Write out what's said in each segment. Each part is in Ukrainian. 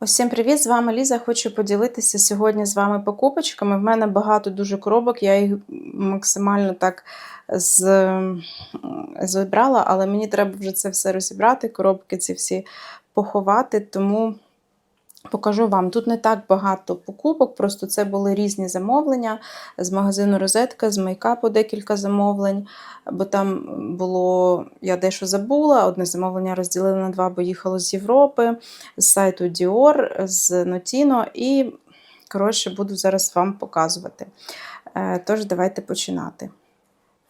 Усім привіт! З вами Ліза. Хочу поділитися сьогодні з вами покупочками. В мене багато дуже коробок, я їх максимально так з... зібрала, але мені треба вже це все розібрати, коробки ці всі поховати, тому покажу вам. Тут не так багато покупок, просто це були різні замовлення з магазину Розетка, з мейкапу декілька замовлень, бо там було, я дещо забула, одне замовлення розділили на два, бо їхало з Європи, з сайту Dior, з Notino і, коротше, буду зараз вам показувати. Е, Тож, давайте починати.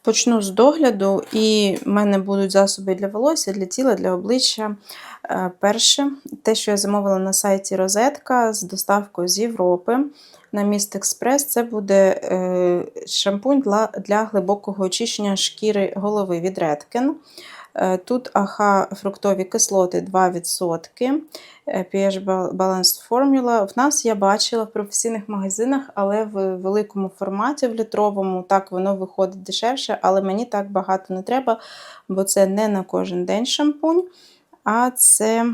Почну з догляду, і в мене будуть засоби для волосся, для тіла, для обличчя. Е, Перше, те, що я замовила на сайті Розетка з доставкою з Європи на Міст Експрес, це буде е, шампунь для, глибокого очищення шкіри голови від Redken. Е, Тут АХ фруктові кислоти 2%, е, pH Balanced Formula. В нас я бачила в професійних магазинах, але в великому форматі, в літровому, так воно виходить дешевше, але мені так багато не треба, бо це не на кожен день шампунь, а це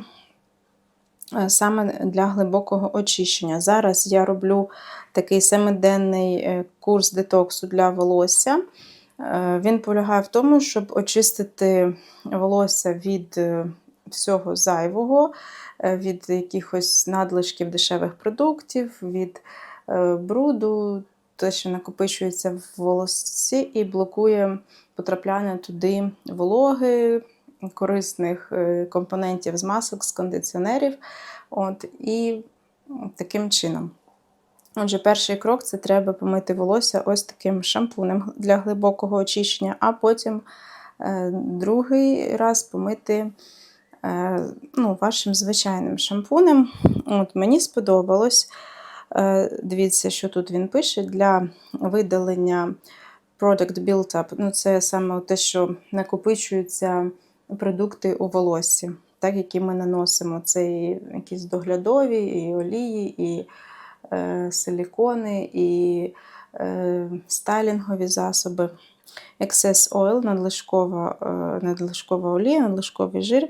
е, саме для глибокого очищення. Зараз я роблю такий семиденний курс детоксу для волосся. Е, Він полягає в тому, щоб очистити волосся від е, всього зайвого, е, від якихось надлишків дешевих продуктів, від бруду, те, що накопичується в волосі, і блокує потрапляння туди вологи, корисних компонентів з масок, з кондиціонерів. От, І таким чином. Отже, перший крок це треба помити волосся ось таким шампунем для глибокого очищення, а потім е, другий раз помити е, ну, вашим звичайним шампунем. От, Мені сподобалось. Е, дивіться, що тут він пише для видалення Product Build-up. Ну, це саме те, що накопичуються продукти у волоссі, так, які ми наносимо. Це і якісь доглядові, і олії, і силікони, і е, стайлінгові засоби. Excess oil, надлишкова, е, надлишкова олія, надлишковий жир,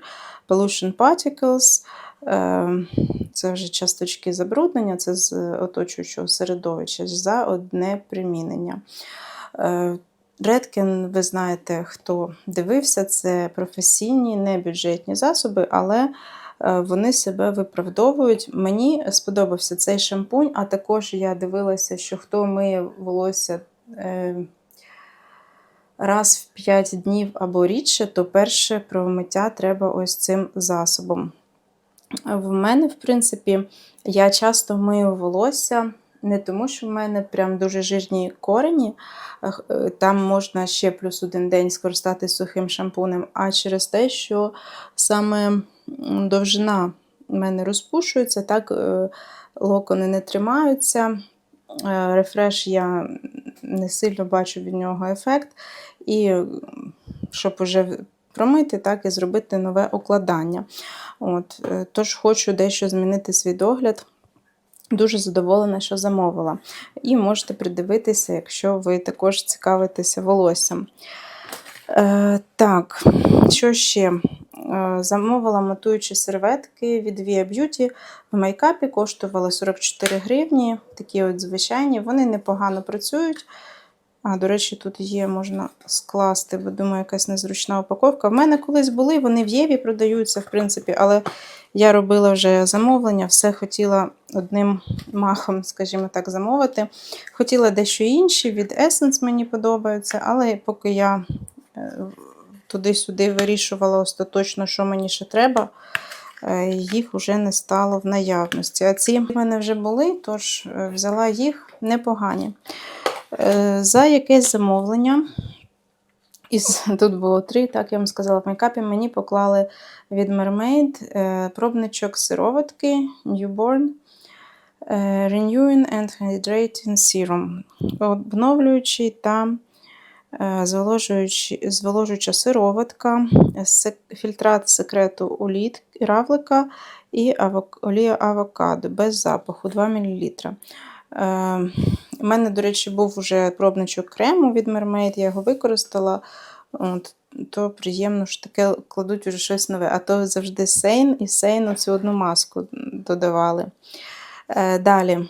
pollution particles. Е, Це вже часточки забруднення, це з оточуючого середовища за одне примінення. Е, Redken, ви знаєте, хто дивився, це професійні, не бюджетні засоби, але е, вони себе виправдовують. Мені сподобався цей шампунь, а також я дивилася, що хто миє волосся е, раз в 5 днів або рідше, то перше промиття треба ось цим засобом. В мене, в принципі, я часто мию волосся. Не тому, що в мене прям дуже жирні корені, е, там можна ще плюс один день скористатися сухим шампунем, а через те, що саме довжина в мене розпушується, так е, локони не тримаються. Е, Рефреш я не сильно бачу від нього ефект. І щоб уже промити, так і зробити нове укладання. От, Тож хочу дещо змінити свій догляд. Дуже задоволена, що замовила. І можете придивитися, якщо ви також цікавитеся волоссям. Е, Так, що ще? Е, замовила матуючі серветки від Via Beauty в майкапі, коштували 44 гривні. Такі от звичайні, вони непогано працюють. А, до речі, тут є, можна скласти, бо думаю, якась незручна упаковка. В мене колись були, вони в Єві продаються, в принципі, але я робила вже замовлення, все хотіла одним махом, скажімо так, замовити. Хотіла дещо інші, від Essence мені подобаються, але поки я е, туди-сюди вирішувала остаточно, що мені ще треба, е, їх вже не стало в наявності. А ці в мене вже були, тож е, взяла їх непогані. За якесь замовлення. Із, Тут було три, так я вам сказала, в мейкапі мені поклали від Mermaid пробничок сироватки Newborn Renewing and Hydrating Serum. Обновлюючий та зволожуюча сироватка, фільтрат секрету оліт, равлика і олія авокадо без запаху 2 мл. У мене, до речі, був вже пробничок крему від Mermaid, я його використала. От, То приємно що таке кладуть вже щось нове. А то завжди сейн і сейн оцю одну маску додавали. Е, Далі.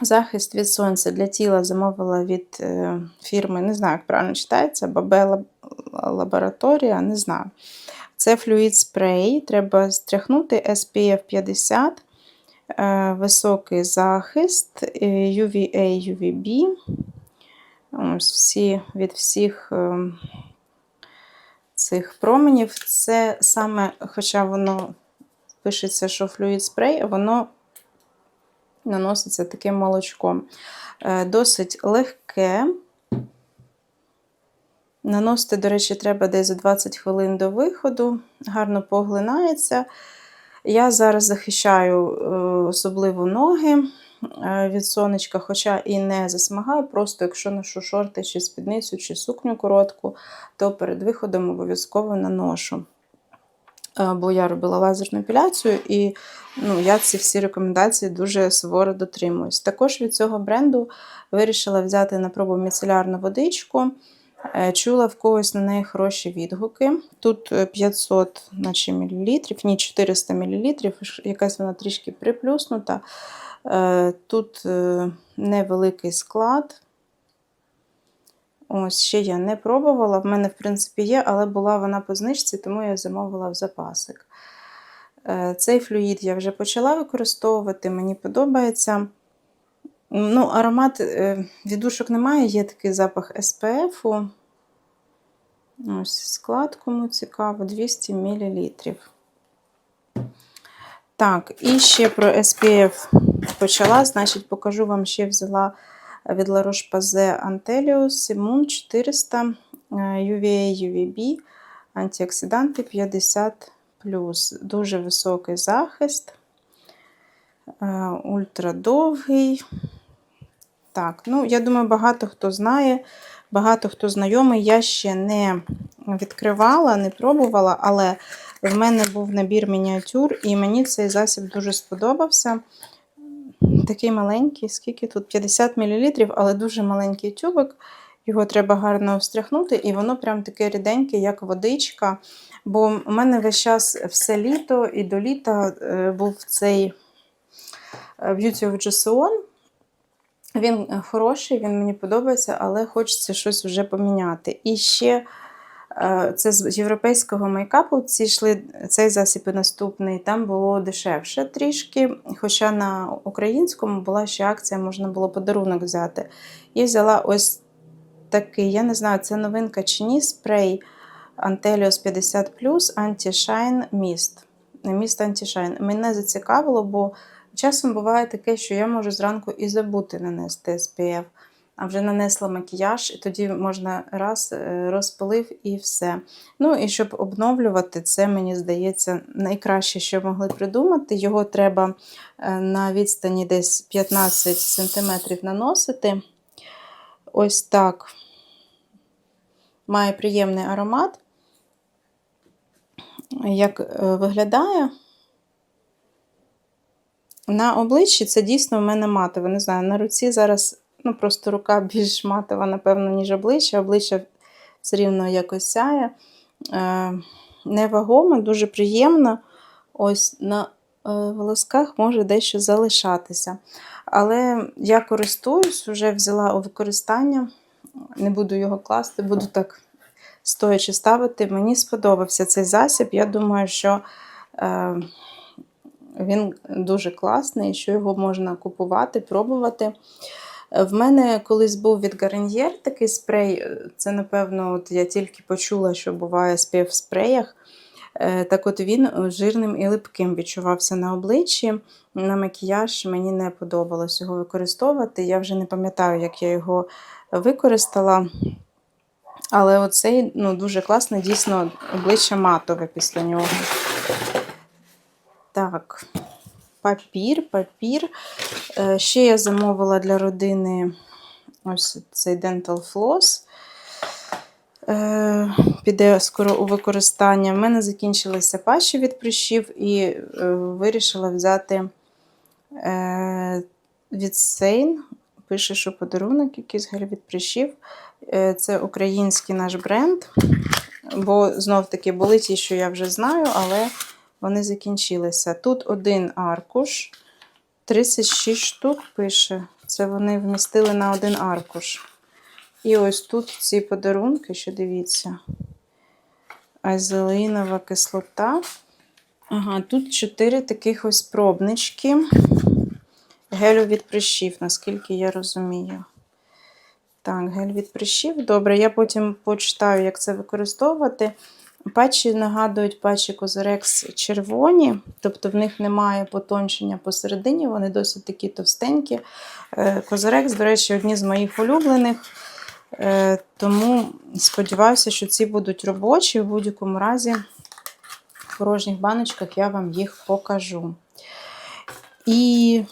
Захист від сонця для тіла замовила від е, фірми, не знаю, як правильно читається, Бабе лабораторія, не знаю. Це флюїд спрей. Треба стряхнути SPF 50, е, високий захист, е, UVA, UVB. Ось всі від всіх е, цих променів. Це саме, хоча воно пишеться, що флюїд спрей, воно наноситься таким молочком. Е, Досить легке. Наносити, до речі, треба десь за 20 хвилин до виходу, гарно поглинається. Я зараз захищаю е, особливо ноги е, від сонечка, хоча і не засмагаю, просто якщо ношу шорти чи спідницю, чи сукню коротку, то перед виходом обов'язково наношу. Е, Бо я робила лазерну епіляцію, і ну, я ці всі рекомендації дуже суворо дотримуюсь. Також від цього бренду вирішила взяти на пробу міцелярну водичку. Е, Чула в когось на неї хороші відгуки. Тут е, 500 наче, мілілітрів, ні, 400 мл, якась вона трішки приплюснута. Е, Тут е, невеликий склад. Ось ще я не пробувала. В мене, в принципі, є, але була вона по знижці, тому я замовила в запасик. Е, Цей флюїд я вже почала використовувати, мені подобається. Ну, аромат е, віддушок немає, є такий запах SPF. Ось склад, кому цікаво, 200 мл. Так, і ще про SPF почала. Значить, покажу вам, ще взяла від La Roche-Posay Antelius Immun 400 е, UVA UVB, антиоксиданти 50. Дуже високий захист, е, ультрадовгий. Так, ну, я думаю, багато хто знає, багато хто знайомий. Я ще не відкривала, не пробувала, але в мене був набір мініатюр, і мені цей засіб дуже сподобався. Такий маленький, скільки тут? 50 мл, але дуже маленький тюбик. Його треба гарно встряхнути, і воно прям таке ріденьке, як водичка. Бо у мене весь час все літо і до літа е, був цей е, Beauty of Joseon. Він е, хороший, він мені подобається, але хочеться щось вже поміняти. І ще е, це з європейського мейкапу. Ці йшли цей засіб і наступний, там було дешевше трішки. Хоча на українському була ще акція, можна було подарунок взяти. І взяла ось такий, я не знаю, це новинка чи ні, спрей Antelios 50 Anti-Shine Mist. Міст Anti-Shine. Мене зацікавило, бо часом буває таке, що я можу зранку і забути нанести SPF, а вже нанесла макіяж, і тоді можна раз е, розпилив і все. Ну і щоб обновлювати, це, мені здається, найкраще, що могли придумати. Його треба е, на відстані десь 15 см наносити. Ось так. Має приємний аромат. Як е, виглядає? На обличчі це дійсно в мене матове. Не знаю, на руці зараз ну, просто рука більш матова, напевно, ніж обличчя. Обличчя все рівно якось сяє. Е, невагоме, дуже приємно. Ось на е, волосках може дещо залишатися. Але я користуюсь, вже взяла у використання, не буду його класти, буду так стоячи ставити. Мені сподобався цей засіб. Я думаю, що е, він дуже класний, що його можна купувати, пробувати. В мене колись був від Garnier такий спрей. Це, напевно, от я тільки почула, що буває спів в спреях. Е, Так от він жирним і липким відчувався на обличчі. На макіяж мені не подобалось його використовувати. Я вже не пам'ятаю, як я його використала. Але оцей ну, дуже класний, дійсно, обличчя матове після нього. Так, папір, папір. Е, Ще я замовила для родини ось цей Dental Floss. Е, Піде скоро у використання. У мене закінчилися пащі від прищів і е, вирішила взяти від Сейн. Пише, що подарунок якийсь гель від прищів. Це український наш бренд. Бо знов-таки були ті, що я вже знаю, але вони закінчилися. Тут один аркуш, 36 штук пише. Це вони вмістили на один аркуш. І ось тут ці подарунки, що дивіться. Азелинова кислота. Ага, тут чотири таких ось пробнички. Гелю від прищів, наскільки я розумію. Так, гель від прищів. Добре, я потім почитаю, як це використовувати. Патчі нагадують патчі Козерекс червоні, тобто в них немає потончення посередині, вони досить такі товстенькі. Е, до речі, одні з моїх улюблених. Е, Тому сподіваюся, що ці будуть робочі. В будь-якому разі в порожніх баночках я вам їх покажу. І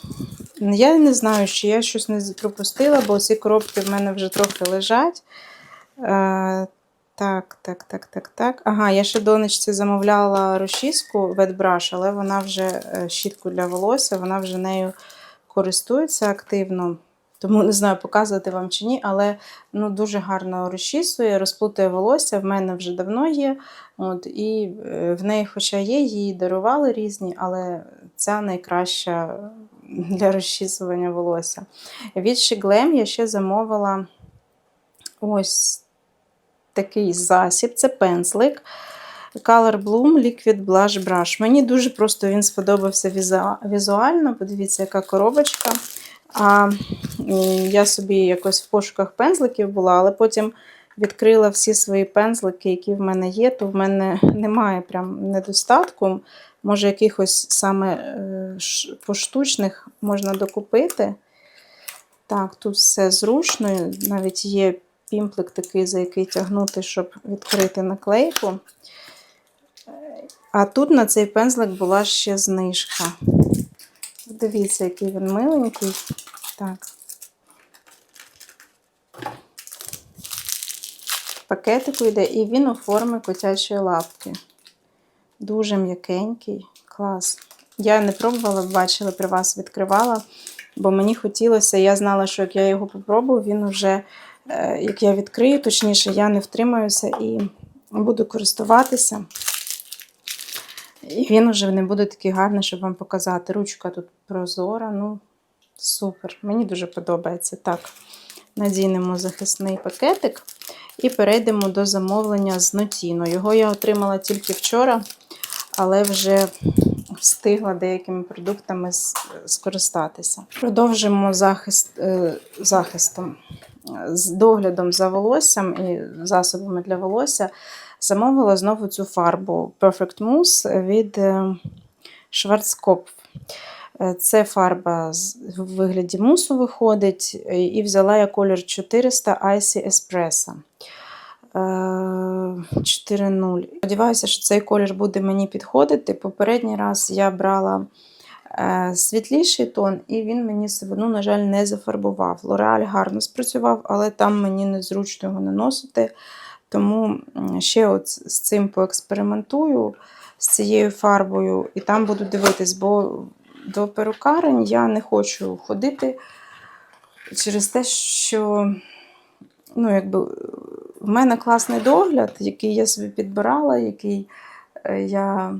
я не знаю, чи я щось не пропустила, бо ці коробки в мене вже трохи лежать. Так, так, так, так, так. Ага, я ще донечці замовляла розчіску ветбраш, але вона вже е, щітку для волосся, вона вже нею користується активно. Тому не знаю, показувати вам чи ні, але ну, дуже гарно розчісує, розплутує волосся. В мене вже давно є. От, І е, в неї, хоча є, її дарували різні, але ця найкраща для розчісування волосся. Від Shiglem я ще замовила ось такий засіб, це пензлик. Color Bloom Liquid Blush Brush. Мені дуже просто він сподобався візуально. Подивіться, яка коробочка. А я собі якось в пошуках пензликів була, але потім відкрила всі свої пензлики, які в мене є, то в мене немає прям недостатку. Може, якихось саме е, поштучних можна докупити. Так, тут все зручно, навіть є пімплик такий, за який тягнути, щоб відкрити наклейку. А тут на цей пензлик була ще знижка. Дивіться, який він миленький. Так. Пакетику йде, і він у формі котячої лапки. Дуже м'якенький, клас. Я не пробувала, бачила, при вас відкривала, бо мені хотілося, я знала, що як я його попробую, він вже, як я відкрию, точніше, я не втримаюся і буду користуватися. І він вже не буде такий гарний, щоб вам показати. Ручка тут прозора, ну, супер. Мені дуже подобається. Так, надійнемо захисний пакетик і перейдемо до замовлення з Нотіно. Його я отримала тільки вчора, але вже встигла деякими продуктами скористатися. Продовжимо захист, е, захистом, е, з доглядом за волоссям і засобами для волосся. Замовила знову цю фарбу Perfect Mousse від е, Schwarzkopf. Е, Це фарба в вигляді мусу виходить, е, і взяла я колір 400 Icy Espresso. Е, 4.0. Сподіваюся, що цей колір буде мені підходити. Попередній раз я брала світліший тон, і він мені себе, ну, на жаль, не зафарбував. Лореаль гарно спрацював, але там мені незручно його наносити. Тому ще от з цим поекспериментую, з цією фарбою, і там буду дивитись, бо до перукарень я не хочу ходити через те, що ну, якби, в мене класний догляд, який я собі підбирала, який е, я е,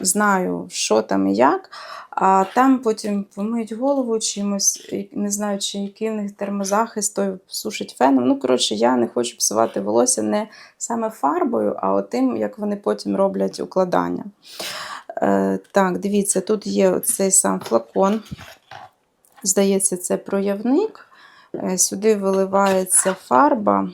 знаю, що там і як. А там потім помиють голову чимось, не знаю, чи який в них термозахист, той сушить феном. Ну, коротше, я не хочу псувати волосся не саме фарбою, а тим, як вони потім роблять укладання. Е, так, дивіться, тут є цей сам флакон. Здається, це проявник. Е, Сюди виливається фарба.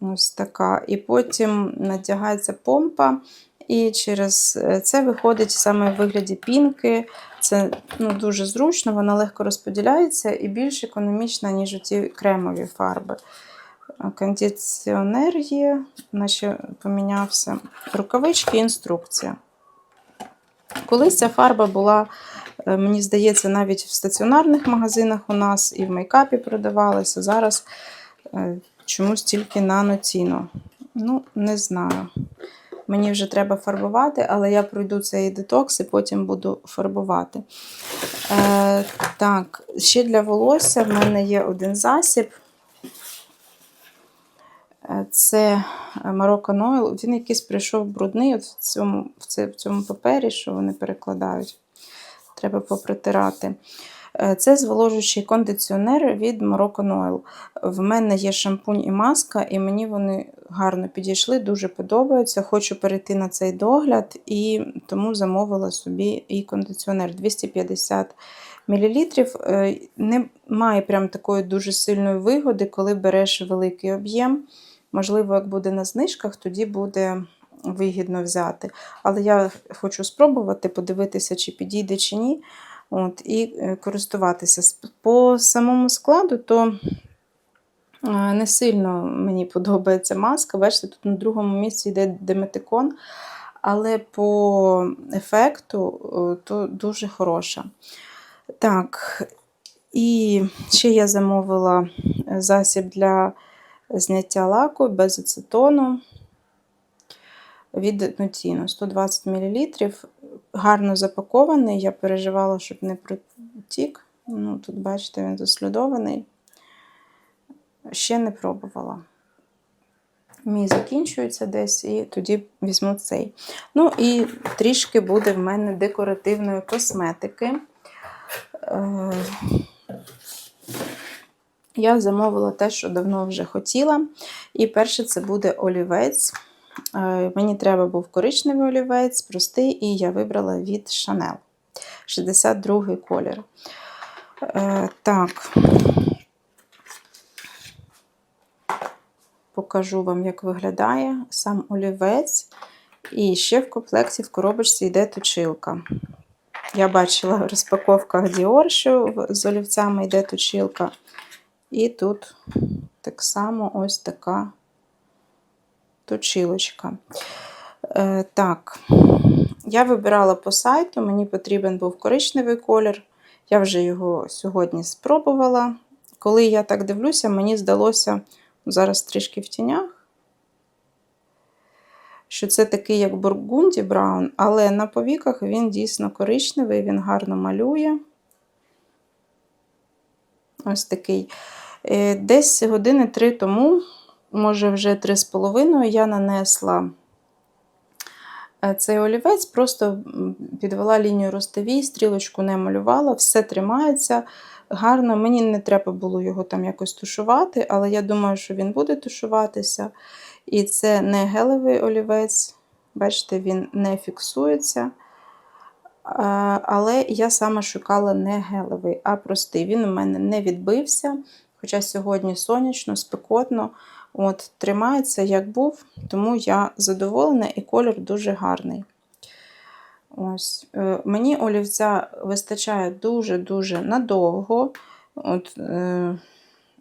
Ось така. І потім надягається помпа, і через е, це виходить саме в вигляді пінки. Це ну, дуже зручно, вона легко розподіляється і більш економічна, ніж ті кремові фарби. Е, Кондиціонер є, наче помінявся. Рукавички, інструкція. Колись ця фарба була, е, мені здається, навіть в стаціонарних магазинах у нас і в мейкапі продавалася. Зараз чомусь тільки наноціно. Ну, не знаю. Мені вже треба фарбувати, але я пройду цей детокс і потім буду фарбувати. Е, так, ще для волосся в мене є один засіб. Е, Це Moroccan Oil. Він якийсь прийшов брудний от в цьому, в цьому папері, що вони перекладають. Треба попритирати. Е, Це зволожуючий кондиціонер від Moroccan Oil. В мене є шампунь і маска, і мені вони гарно підійшли, дуже подобаються. Хочу перейти на цей догляд, і тому замовила собі і кондиціонер 250 мл. Немає прям такої дуже сильної вигоди, коли береш великий об'єм. Можливо, як буде на знижках, тоді буде вигідно взяти. Але я хочу спробувати, подивитися, чи підійде, чи ні. От, і е, користуватися. По самому складу, то е, не сильно мені подобається маска. Бачите, тут на другому місці йде деметикон, але по ефекту е, то дуже хороша. Так, і ще я замовила засіб для зняття лаку без ацетону від Nutino 120 мл. Гарно запакований. Я переживала, щоб не протік. Ну, тут, бачите, він заслідований. Ще не пробувала. Мій закінчується десь, і тоді візьму цей. Ну, і трішки буде в мене декоративної косметики. Е, Я замовила те, що давно вже хотіла. І перше це буде олівець. Е, Мені треба був коричневий олівець, простий, і я вибрала від Chanel. 62 колір. Е, Так. Покажу вам, як виглядає сам олівець. І ще в комплекті в коробочці йде точилка. Я бачила в розпаковках Dior, що з олівцями йде точилка. І тут так само ось така точилочка. Е, так, я вибирала по сайту, мені потрібен був коричневий колір. Я вже його сьогодні спробувала. Коли я так дивлюся, мені здалося зараз трішки в тінях, що це такий, як бургунді браун, але на повіках він дійсно коричневий, він гарно малює. Ось такий. Е, Десь години три тому, може вже три з половиною, я нанесла е, цей олівець, просто підвела лінію ростовій, стрілочку не малювала, все тримається гарно. Мені не треба було його там якось тушувати, але я думаю, що він буде тушуватися. І це не гелевий олівець, бачите, він не фіксується. Але я саме шукала не гелевий, а простий. Він у мене не відбився. Хоча сьогодні сонячно, спекотно. От, Тримається, як був, тому я задоволена і колір дуже гарний. Ось. Е, Мені олівця вистачає дуже-дуже надовго. От, е,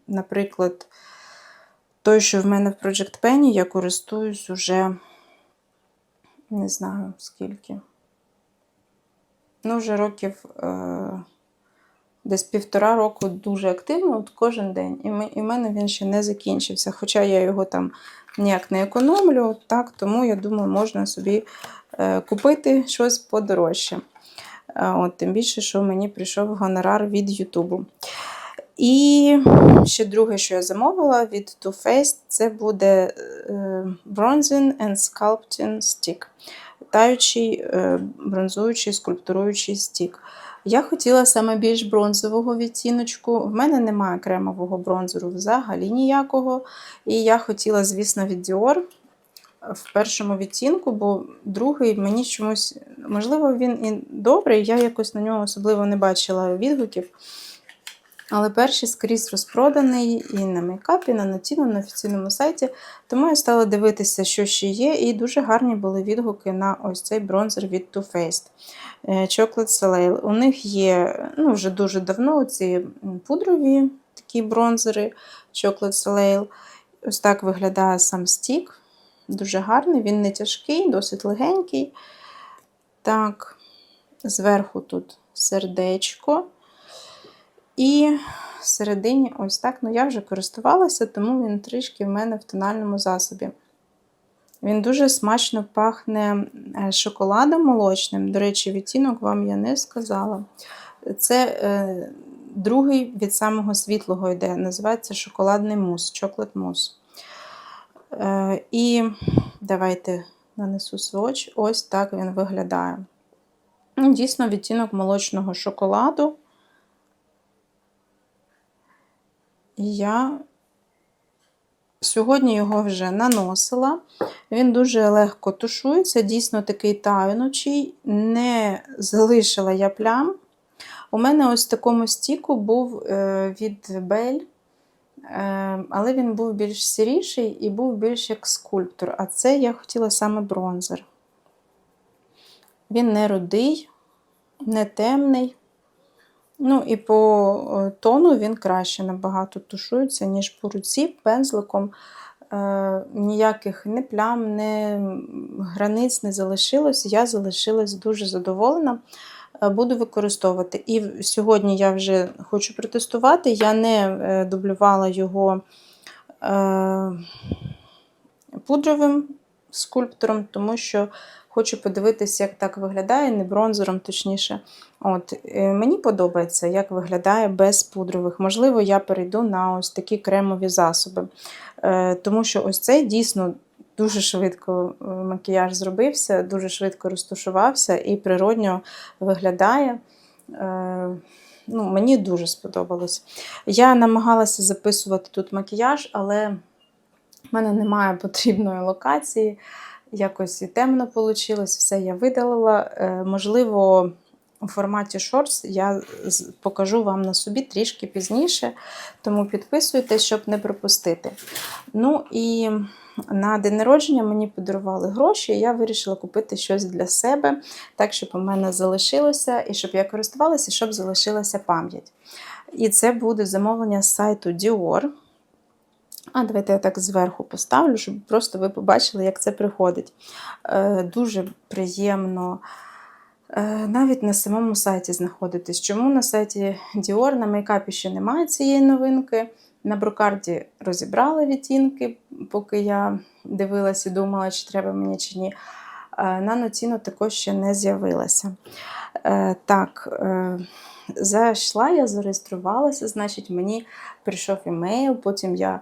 Наприклад, той, що в мене в Project Penny, я користуюсь уже не знаю скільки. Ну, вже років е, десь півтора року дуже активно, от кожен день. І, ми, і в мене він ще не закінчився. Хоча я його там ніяк не економлю, так, тому я думаю, можна собі е, купити щось подорожче. Е, от, тим більше, що мені прийшов гонорар від Ютубу. І ще друге, що я замовила від Too Faced, це буде е, Bronzing and Sculpting Stick. Таючий, е, бронзуючий, скульптуруючий стік. Я хотіла саме більш бронзового відтіночку. В мене немає кремового бронзеру взагалі ніякого. І я хотіла, звісно, від Dior в першому відтінку, бо другий мені чомусь, можливо, він і добрий, я якось на нього особливо не бачила відгуків. Але перший скрізь розпроданий і на мейкапі, і на Notino, на офіційному сайті. Тому я стала дивитися, що ще є, і дуже гарні були відгуки на ось цей бронзер від Too Faced. Е, Chocolate Soleil. У них є ну, вже дуже давно ці пудрові такі бронзери Chocolate Soleil. Ось так виглядає сам стік. Дуже гарний, він не тяжкий, досить легенький. Так, зверху тут сердечко. І всередині ось так. Ну, я вже користувалася, тому він трішки в мене в тональному засобі. Він дуже смачно пахне е, шоколадом молочним. До речі, відтінок вам я не сказала. Це е, другий від самого світлого йде. Називається шоколадний мус, chocolate мус. Е, І давайте нанесу сводч. Ось так він виглядає. Ну, Дійсно, відтінок молочного шоколаду. І я сьогодні його вже наносила. Він дуже легко тушується, дійсно такий таючий, не залишила я плям. У мене ось в такому стіку був е, від Бель, е, але він був більш сіріший і був більш як скульптор. А це я хотіла саме бронзер. Він не рудий, не темний. Ну і по е, тону він краще набагато тушується, ніж по руці пензликом. Е, ніяких ні плям, ні границь не залишилось. Я залишилась дуже задоволена. Е, Буду використовувати. І сьогодні я вже хочу протестувати. Я не е, дублювала його е, пудровим скульптором, тому що хочу подивитися, як так виглядає, не бронзером, точніше. От, е, Мені подобається, як виглядає без пудрових. Можливо, я перейду на ось такі кремові засоби. Е, Тому що ось цей дійсно дуже швидко е, макіяж зробився, дуже швидко розташувався і природньо виглядає. Ну, Мені дуже сподобалось. Я намагалася записувати тут макіяж, але в мене немає потрібної локації. Якось і темно вийшло, все я видалила. Е, Можливо, у форматі шортс я покажу вам на собі трішки пізніше, тому підписуйтесь, щоб не пропустити. Ну і на день народження мені подарували гроші, і я вирішила купити щось для себе, так, щоб у мене залишилося, і щоб я користувалася, і щоб залишилася пам'ять. І це буде замовлення з сайту Dior. А давайте я так зверху поставлю, щоб просто ви побачили, як це приходить. Е, Дуже приємно е, навіть на самому сайті знаходитись. Чому на сайті Dior на мейкапі ще немає цієї новинки? На брокарді розібрали відтінки, поки я дивилась і думала, чи треба мені чи ні. Е, На ноціну також ще не з'явилася. Е, Так, е, зайшла, я зареєструвалася, значить, мені прийшов імейл, потім я е,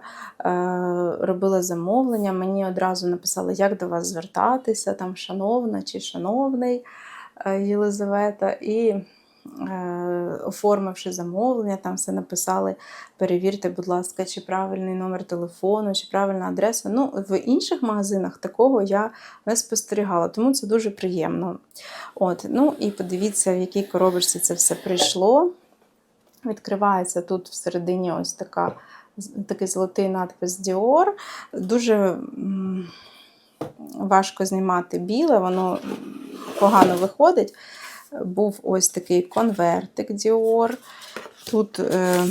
робила замовлення, мені одразу написали, як до вас звертатися, там шановна чи шановний е, Єлизавета. І е, оформивши замовлення, там все написали, перевірте, будь ласка, чи правильний номер телефону, чи правильна адреса. Ну, в інших магазинах такого я не спостерігала, тому це дуже приємно. От, ну і подивіться, в якій коробочці це все прийшло. Відкривається тут всередині ось така, такий золотий надпис Dior. Дуже важко знімати біле, воно погано виходить. Був ось такий конвертик Dior. Тут е,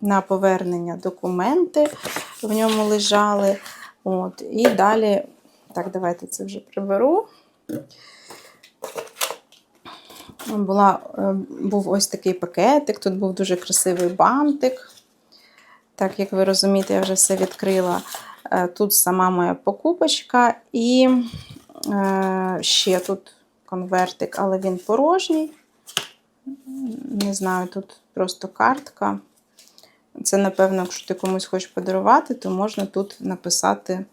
на повернення документи в ньому лежали. От, і далі, так, давайте це вже приберу. Була, е, був ось такий пакетик, тут був дуже красивий бантик. Так, як ви розумієте, я вже все відкрила. Е, Тут сама моя покупочка, і е, ще тут конвертик, але він порожній. Не знаю, тут просто картка. Це, напевно, якщо ти комусь хочеш подарувати, то можна тут написати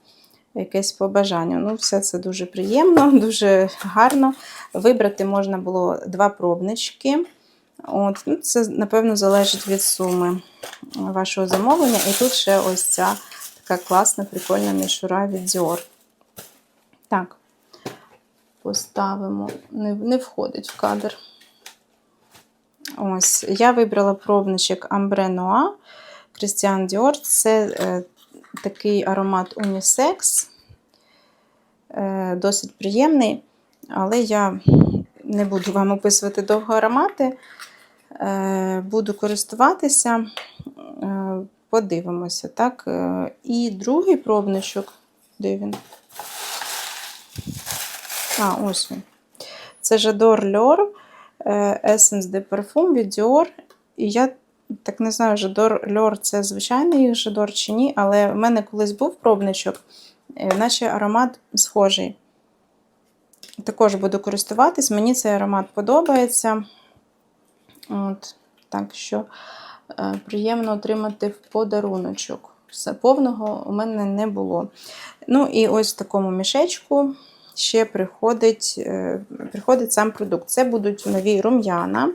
якесь побажання. Ну, все це дуже приємно, дуже гарно. Вибрати можна було два пробнички. От, ну, Це, напевно, залежить від суми вашого замовлення. І тут ще ось ця така класна, прикольна мішура від Dior. Так, поставимо, не, не входить в кадр. Ось, я вибрала пробничок Ambre Noir Christian Dior. Це е, такий аромат унісекс. Е, досить приємний, але я не буду вам описувати довго аромати. Е, буду користуватися, е, подивимося. так. І другий пробничок, де він? А, ось він. Це Жадор Льор Essence de Parfum від Dior. І я так не знаю, Жадор Льор це звичайний Жадор чи ні, але в мене колись був пробничок, е, наче аромат схожий. Також буду користуватись, мені цей аромат подобається. От, Так що е, приємно отримати в подаруночок. Все повного у мене не було. Ну і ось в такому мішечку ще приходить, е, приходить сам продукт. Це будуть нові рум'яна.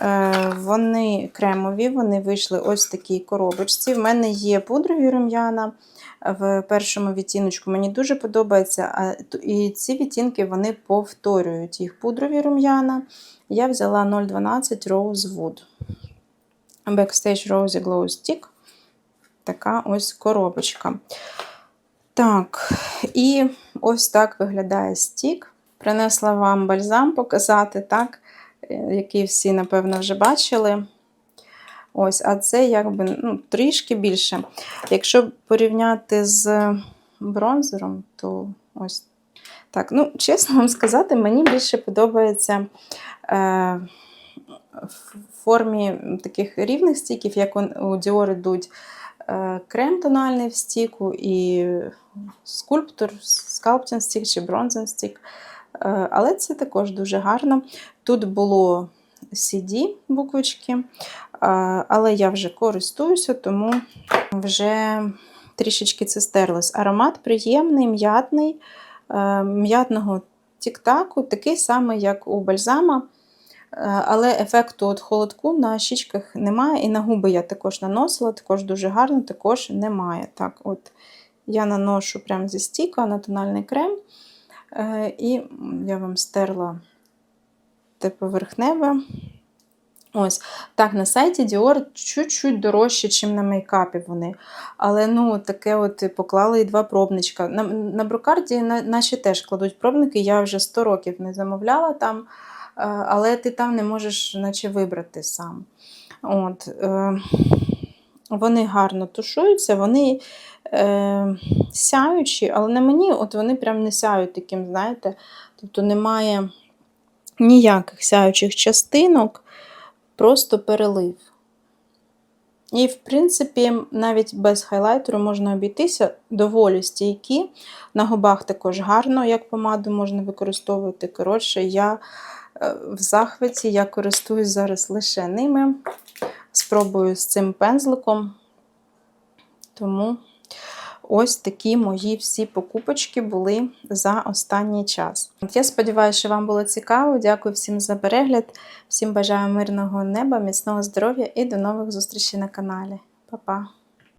Е, Вони кремові, вони вийшли ось в такій коробочці. В мене є пудрові рум'яна в першому відтіночку. Мені дуже подобається. І ці відтінки вони повторюють їх пудрові рум'яна. Я взяла 012 Rosewood. Backstage Rosy Glow Stick. Така ось коробочка. Так, і ось так виглядає стік. Принесла вам бальзам показати, так, який всі, напевно, вже бачили. Ось, а це якби ну, трішки більше. Якщо порівняти з бронзером, то ось так. Ну, чесно вам сказати, мені більше подобається е, в формі таких рівних стіків, як у Dior йдуть е, крем тональний в стіку і скульптор, скалптін стік чи бронзен стік. Е, Але це також дуже гарно. Тут було CD буквочки, е, але я вже користуюся, тому вже трішечки це стерлось. Аромат приємний, м'ятний, е, м'ятного тік-таку, такий самий, як у бальзама. Але ефекту от холодку на щічках немає. І на губи я також наносила, також дуже гарно, також немає. Так, от я наношу прямо зі стіка на тональний крем. Е, І я вам стерла те поверхневе. Ось. Так, на сайті Dior чуть-чуть дорожче, ніж на мейкапі вони. Але ну, таке от поклали і два пробничка. На, на брокарді на, наші теж кладуть пробники. Я вже 100 років не замовляла там, е, але ти там не можеш наче вибрати сам. От, е, вони гарно тушуються, вони е, сяючі, але на мені от вони прям не сяють таким, знаєте, тобто немає ніяких сяючих частинок, просто перелив. І, в принципі, навіть без хайлайтеру можна обійтися доволі стійкі. На губах також гарно, як помаду можна використовувати. Коротше, я е, в захваті, я користуюсь зараз лише ними. Спробую з цим пензликом. Тому ось такі мої всі покупочки були за останній час. Я сподіваюся, що вам було цікаво. Дякую всім за перегляд. Всім бажаю мирного неба, міцного здоров'я і до нових зустрічей на каналі. Па-па!